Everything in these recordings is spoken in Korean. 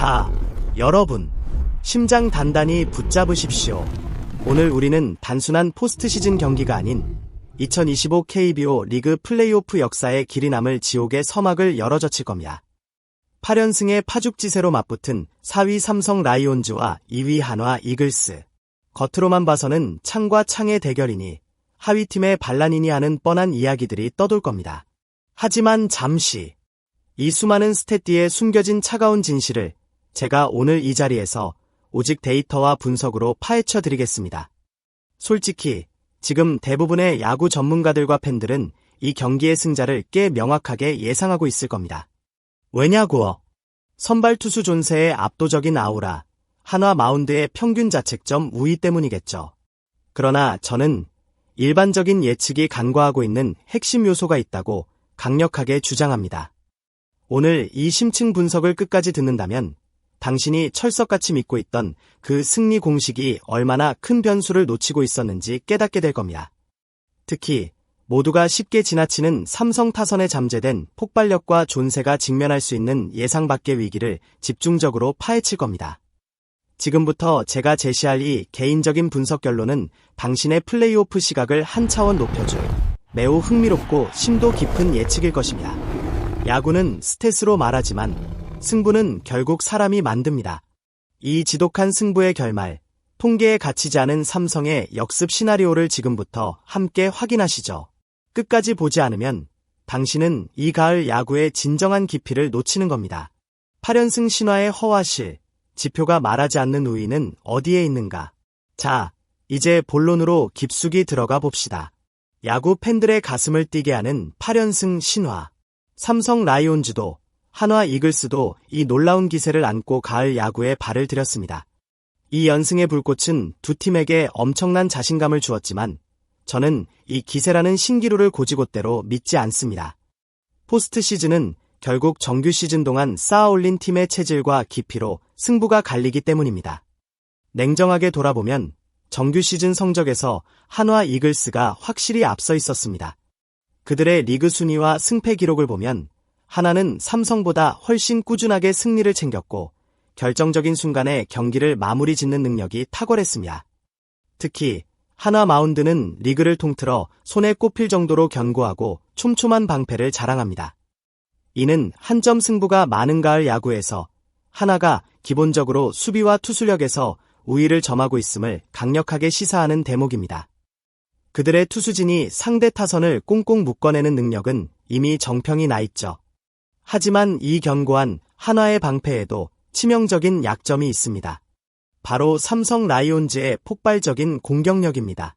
자, 여러분. 심장 단단히 붙잡으십시오. 오늘 우리는 단순한 포스트 시즌 경기가 아닌 2025 KBO 리그 플레이오프 역사의 길이 남을 지옥의 서막을 열어젖힐 겁니다. 8연승의 파죽지세로 맞붙은 4위 삼성 라이온즈와 2위 한화 이글스. 겉으로만 봐서는 창과 창의 대결이니 하위 팀의 반란이니 하는 뻔한 이야기들이 떠돌 겁니다. 하지만 잠시 이 수많은 스탯 뒤에 숨겨진 차가운 진실을 제가 오늘 이 자리에서 오직 데이터와 분석으로 파헤쳐 드리겠습니다. 솔직히 지금 대부분의 야구 전문가들과 팬들은 이 경기의 승자를 꽤 명확하게 예상하고 있을 겁니다. 왜냐고? 선발 투수 존세의 압도적인 아우라, 한화 마운드의 평균 자책점 우위 때문이겠죠. 그러나 저는 일반적인 예측이 간과하고 있는 핵심 요소가 있다고 강력하게 주장합니다. 오늘 이 심층 분석을 끝까지 듣는다면 당신이 철석같이 믿고 있던 그 승리 공식이 얼마나 큰 변수를 놓치고 있었는지 깨닫게 될 겁니다. 특히 모두가 쉽게 지나치는 삼성 타선에 잠재된 폭발력과 존세가 직면할 수 있는 예상 밖의 위기를 집중적으로 파헤칠 겁니다. 지금부터 제가 제시할 이 개인적인 분석 결론은 당신의 플레이오프 시각을 한 차원 높여줄 매우 흥미롭고 심도 깊은 예측일 것입니다. 야구는 스탯으로 말하지만 승부는 결국 사람이 만듭니다. 이 지독한 승부의 결말, 통계에 갇히지 않은 삼성의 역습 시나리오를 지금부터 함께 확인하시죠. 끝까지 보지 않으면 당신은 이 가을 야구의 진정한 깊이를 놓치는 겁니다. 8연승 신화의 허와실, 지표가 말하지 않는 우위는 어디에 있는가? 자, 이제 본론으로 깊숙이 들어가 봅시다. 야구 팬들의 가슴을 뛰게 하는 8연승 신화. 삼성 라이온즈도 한화 이글스도 이 놀라운 기세를 안고 가을 야구에 발을 들였습니다. 이 연승의 불꽃은 두 팀에게 엄청난 자신감을 주었지만 저는 이 기세라는 신기루를 고지곳대로 믿지 않습니다. 포스트 시즌은 결국 정규 시즌 동안 쌓아올린 팀의 체질과 깊이로 승부가 갈리기 때문입니다. 냉정하게 돌아보면 정규 시즌 성적에서 한화 이글스가 확실히 앞서 있었습니다. 그들의 리그 순위와 승패 기록을 보면 하나는 삼성보다 훨씬 꾸준하게 승리를 챙겼고 결정적인 순간에 경기를 마무리 짓는 능력이 탁월했습니다. 특히 하나 마운드는 리그를 통틀어 손에 꼽힐 정도로 견고하고 촘촘한 방패를 자랑합니다. 이는 한 점 승부가 많은 가을 야구에서 하나가 기본적으로 수비와 투수력에서 우위를 점하고 있음을 강력하게 시사하는 대목입니다. 그들의 투수진이 상대 타선을 꽁꽁 묶어내는 능력은 이미 정평이 나 있죠. 하지만 이 견고한 한화의 방패에도 치명적인 약점이 있습니다. 바로 삼성 라이온즈의 폭발적인 공격력입니다.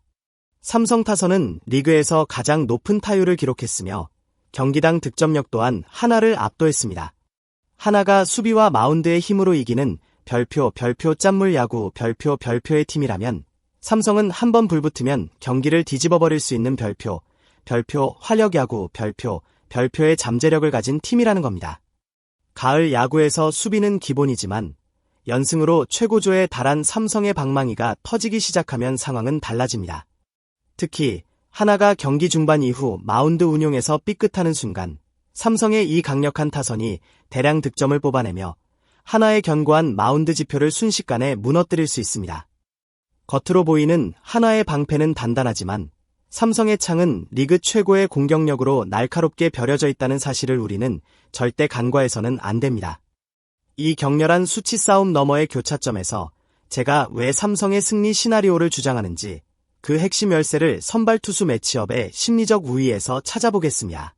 삼성 타선은 리그에서 가장 높은 타율을 기록했으며 경기당 득점력 또한 하나를 압도했습니다. 하나가 수비와 마운드의 힘으로 이기는 별표 별표 짠물 야구 별표 별표의 팀이라면 삼성은 한 번 불붙으면 경기를 뒤집어 버릴 수 있는 별표 별표 활력 야구 별표 별표의 잠재력을 가진 팀이라는 겁니다. 가을 야구에서 수비는 기본이지만 연승으로 최고조에 달한 삼성의 방망이가 터지기 시작하면 상황은 달라집니다. 특히 하나가 경기 중반 이후 마운드 운용에서 삐끗하는 순간 삼성의 이 강력한 타선이 대량 득점을 뽑아내며 하나의 견고한 마운드 지표를 순식간에 무너뜨릴 수 있습니다. 겉으로 보이는 하나의 방패는 단단하지만 삼성의 창은 리그 최고의 공격력으로 날카롭게 벼려져 있다는 사실을 우리는 절대 간과해서는 안 됩니다. 이 격렬한 수치 싸움 너머의 교차점에서 제가 왜 삼성의 승리 시나리오를 주장하는지 그 핵심 열쇠를 선발 투수 매치업의 심리적 우위에서 찾아보겠습니다.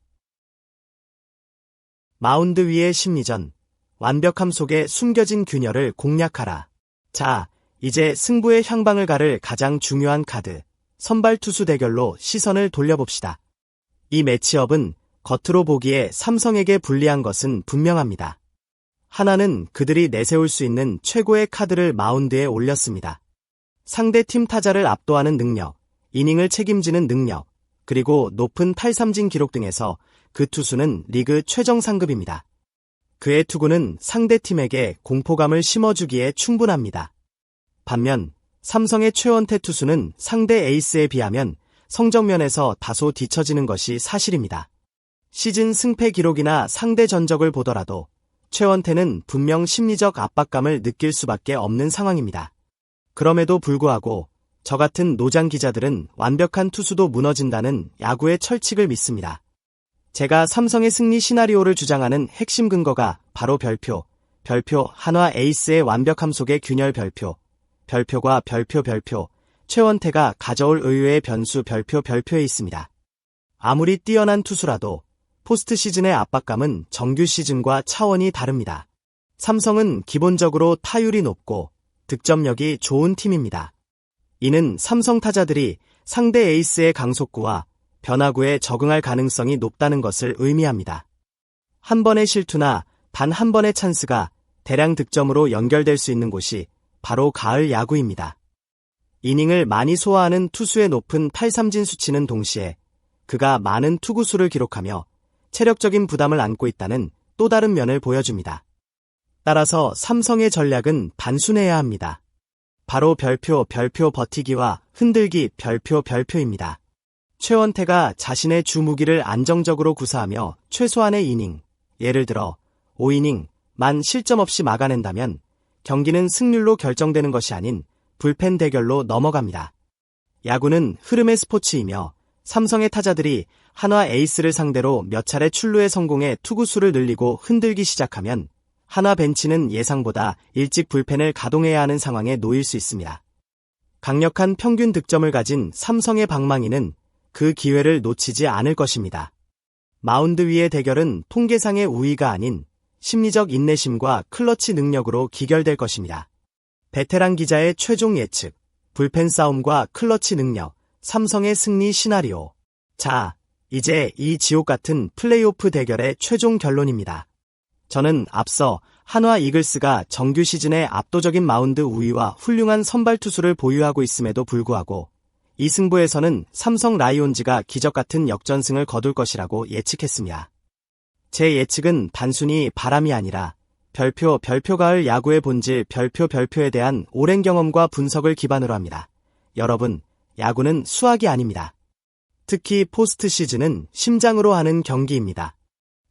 마운드 위의 심리전, 완벽함 속에 숨겨진 균열을 공략하라. 자, 이제 승부의 향방을 가를 가장 중요한 카드, 선발 투수 대결로 시선을 돌려봅시다. 이 매치업은 겉으로 보기에 삼성에게 불리한 것은 분명합니다. 하나는 그들이 내세울 수 있는 최고의 카드를 마운드에 올렸습니다. 상대 팀 타자를 압도하는 능력, 이닝을 책임지는 능력, 그리고 높은 탈삼진 기록 등에서 그 투수는 리그 최정 상급입니다. 그의 투구는 상대 팀에게 공포감을 심어주기에 충분합니다. 반면 삼성의 최원태 투수는 상대 에이스에 비하면 성적면에서 다소 뒤처지는 것이 사실입니다. 시즌 승패 기록이나 상대 전적을 보더라도 최원태는 분명 심리적 압박감을 느낄 수밖에 없는 상황입니다. 그럼에도 불구하고 저 같은 노장 기자들은 완벽한 투수도 무너진다는 야구의 철칙을 믿습니다. 제가 삼성의 승리 시나리오를 주장하는 핵심 근거가 바로 별표, 별표 한화 에이스의 완벽함 속의 균열 별표, 별표과 별표 별표, 최원태가 가져올 의외의 변수 별표 별표에 있습니다. 아무리 뛰어난 투수라도 포스트 시즌의 압박감은 정규 시즌과 차원이 다릅니다. 삼성은 기본적으로 타율이 높고 득점력이 좋은 팀입니다. 이는 삼성 타자들이 상대 에이스의 강속구와 변화구에 적응할 가능성이 높다는 것을 의미합니다. 한 번의 실투나 단 한 번의 찬스가 대량 득점으로 연결될 수 있는 곳이 바로 가을 야구입니다. 이닝을 많이 소화하는 투수의 높은 탈삼진 수치는 동시에 그가 많은 투구수를 기록하며 체력적인 부담을 안고 있다는 또 다른 면을 보여줍니다. 따라서 삼성의 전략은 단순해야 합니다. 바로 별표 별표 버티기와 흔들기 별표 별표입니다. 최원태가 자신의 주무기를 안정적으로 구사하며 최소한의 이닝, 예를 들어 5이닝 만 실점 없이 막아낸다면 경기는 승률로 결정되는 것이 아닌 불펜 대결로 넘어갑니다. 야구는 흐름의 스포츠이며 삼성의 타자들이 한화 에이스를 상대로 몇 차례 출루에 성공해 투구수를 늘리고 흔들기 시작하면 한화 벤치는 예상보다 일찍 불펜을 가동해야 하는 상황에 놓일 수 있습니다. 강력한 평균 득점을 가진 삼성의 방망이는 그 기회를 놓치지 않을 것입니다. 마운드 위의 대결은 통계상의 우위가 아닌 심리적 인내심과 클러치 능력으로 기결될 것입니다. 베테랑 기자의 최종 예측, 불펜 싸움과 클러치 능력, 삼성의 승리 시나리오. 자, 이제 이 지옥 같은 플레이오프 대결의 최종 결론입니다. 저는 앞서 한화 이글스가 정규 시즌의 압도적인 마운드 우위와 훌륭한 선발 투수를 보유하고 있음에도 불구하고 이 승부에서는 삼성 라이온즈가 기적 같은 역전승을 거둘 것이라고 예측했습니다. 제 예측은 단순히 바람이 아니라 별표 별표 가을 야구의 본질 별표 별표에 대한 오랜 경험과 분석을 기반으로 합니다. 여러분, 야구는 수학이 아닙니다. 특히 포스트 시즌은 심장으로 하는 경기입니다.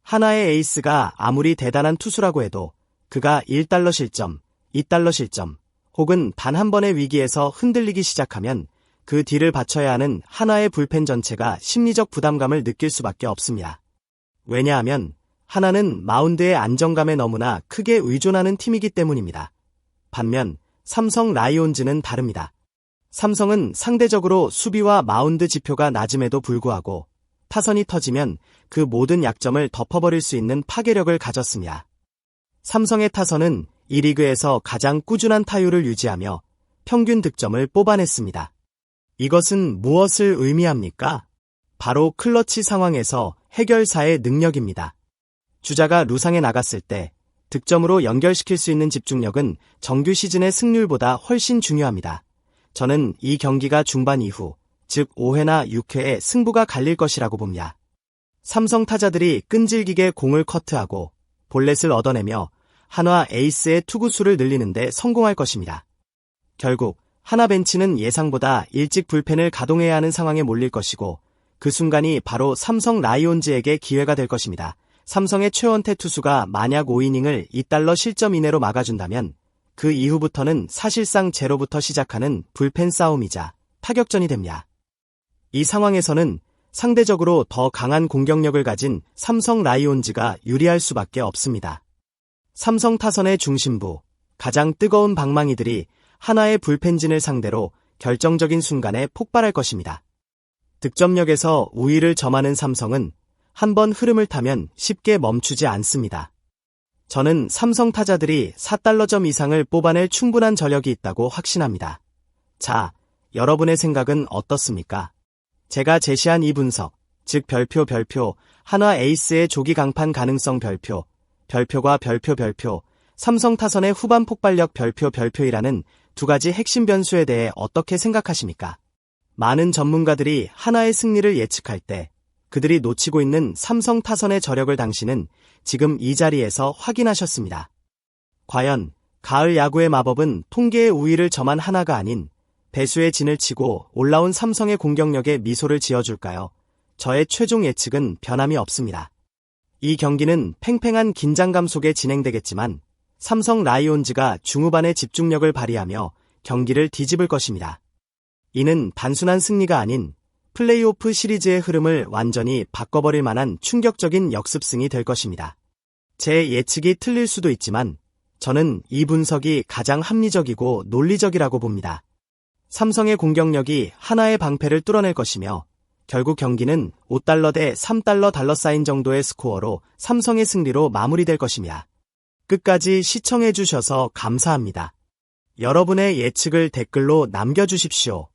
하나의 에이스가 아무리 대단한 투수라고 해도 그가 1달러 실점, 2달러 실점, 혹은 단 한 번의 위기에서 흔들리기 시작하면 그 뒤를 바쳐야 하는 하나의 불펜 전체가 심리적 부담감을 느낄 수밖에 없습니다. 왜냐하면 하나는 마운드의 안정감에 너무나 크게 의존하는 팀이기 때문입니다. 반면 삼성 라이온즈는 다릅니다. 삼성은 상대적으로 수비와 마운드 지표가 낮음에도 불구하고 타선이 터지면 그 모든 약점을 덮어버릴 수 있는 파괴력을 가졌습니다. 삼성의 타선은 이 리그에서 가장 꾸준한 타율을 유지하며 평균 득점을 뽑아냈습니다. 이것은 무엇을 의미합니까? 바로 클러치 상황에서 해결사의 능력입니다. 주자가 루상에 나갔을 때 득점으로 연결시킬 수 있는 집중력은 정규 시즌의 승률보다 훨씬 중요합니다. 저는 이 경기가 중반 이후, 즉 5회나 6회에 승부가 갈릴 것이라고 봅니다. 삼성 타자들이 끈질기게 공을 커트하고 볼넷을 얻어내며 한화 에이스의 투구수를 늘리는데 성공할 것입니다. 결국 하나 벤치는 예상보다 일찍 불펜을 가동해야 하는 상황에 몰릴 것이고 그 순간이 바로 삼성 라이온즈에게 기회가 될 것입니다. 삼성의 최원태 투수가 만약 5이닝을 2달러 실점 이내로 막아준다면 그 이후부터는 사실상 제로부터 시작하는 불펜 싸움이자 타격전이 됩니다. 이 상황에서는 상대적으로 더 강한 공격력을 가진 삼성 라이온즈가 유리할 수밖에 없습니다. 삼성 타선의 중심부, 가장 뜨거운 방망이들이 하나의 불펜진을 상대로 결정적인 순간에 폭발할 것입니다. 득점력에서 우위를 점하는 삼성은 한 번 흐름을 타면 쉽게 멈추지 않습니다. 저는 삼성 타자들이 4달러점 이상을 뽑아낼 충분한 저력이 있다고 확신합니다. 자, 여러분의 생각은 어떻습니까? 제가 제시한 이 분석, 즉 별표 별표, 한화 에이스의 조기 강판 가능성 별표, 별표과 별표 별표, 삼성 타선의 후반 폭발력 별표 별표이라는 두 가지 핵심 변수에 대해 어떻게 생각하십니까? 많은 전문가들이 하나의 승리를 예측할 때 그들이 놓치고 있는 삼성 타선의 저력을 당신은 지금 이 자리에서 확인하셨습니다. 과연 가을 야구의 마법은 통계의 우위를 점한 하나가 아닌 배수의 진을 치고 올라온 삼성의 공격력에 미소를 지어줄까요? 저의 최종 예측은 변함이 없습니다. 이 경기는 팽팽한 긴장감 속에 진행되겠지만 삼성 라이온즈가 중후반에 집중력을 발휘하며 경기를 뒤집을 것입니다. 이는 단순한 승리가 아닌 플레이오프 시리즈의 흐름을 완전히 바꿔버릴 만한 충격적인 역습승이 될 것입니다. 제 예측이 틀릴 수도 있지만 저는 이 분석이 가장 합리적이고 논리적이라고 봅니다. 삼성의 공격력이 하나의 방패를 뚫어낼 것이며 결국 경기는 5달러 대 3달러 달러 사인 정도의 스코어로 삼성의 승리로 마무리될 것입니다. 끝까지 시청해주셔서 감사합니다. 여러분의 예측을 댓글로 남겨주십시오.